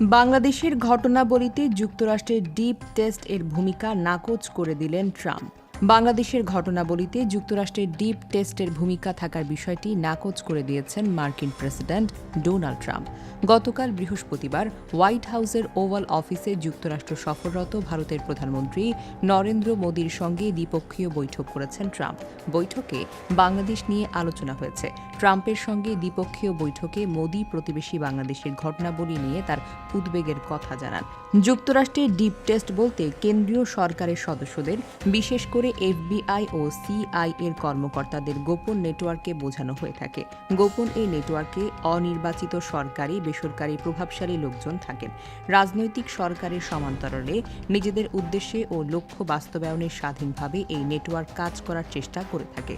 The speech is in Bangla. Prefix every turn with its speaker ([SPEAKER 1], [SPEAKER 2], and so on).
[SPEAKER 1] বাংলাদেশের ঘটনাবলিতে যুক্তরাষ্ট্রের ডিপ টেস্ট এর ভূমিকা নাকচ করে দিলেন ট্রাম্প। বাংলাদেশের ঘটনাবলিতে যুক্তরাষ্ট্রের ডিপ টেস্টের ভূমিকা থাকার বিষয়টি নাকচ করে দিয়েছেন মার্কিন প্রেসিডেন্ট ডোনাল্ড ট্রাম্প। গতকাল বৃহস্পতিবার হোয়াইট হাউসের ওভাল অফিসে যুক্তরাষ্ট্র সফররত ভারতের প্রধানমন্ত্রী নরেন্দ্র মোদীর সঙ্গে দ্বিপক্ষীয় বৈঠক করেছেন ট্রাম্প। বৈঠকে বাংলাদেশ নিয়ে আলোচনা হয়েছে। ট্রাম্পের সঙ্গে দ্বিপক্ষীয় বৈঠকে মোদী প্রতিবেশী বাংলাদেশের ঘটনাবলী নিয়ে তার উদ্বেগের কথা জানান। যুক্তরাষ্ট্রের ডিপ টেস্ট বলতে কেন্দ্রীয় সরকারের সদস্যদের, বিশেষ করে এফবিআই ও সিআই এর কর্মকর্তাদের গোপন নেটওয়ার্কে বোঝানো হয়ে থাকে। গোপন এই নেটওয়ার্কে অনির্বাচিত সরকারি, বেসরকারি, প্রভাবশালী লোকজন থাকেন। রাজনৈতিক সরকারের সমান্তরালে নিজেদের উদ্দেশ্যে ও লক্ষ্য বাস্তবায়নের স্বাধীনভাবে এই নেটওয়ার্ক কাজ করার চেষ্টা করে থাকে।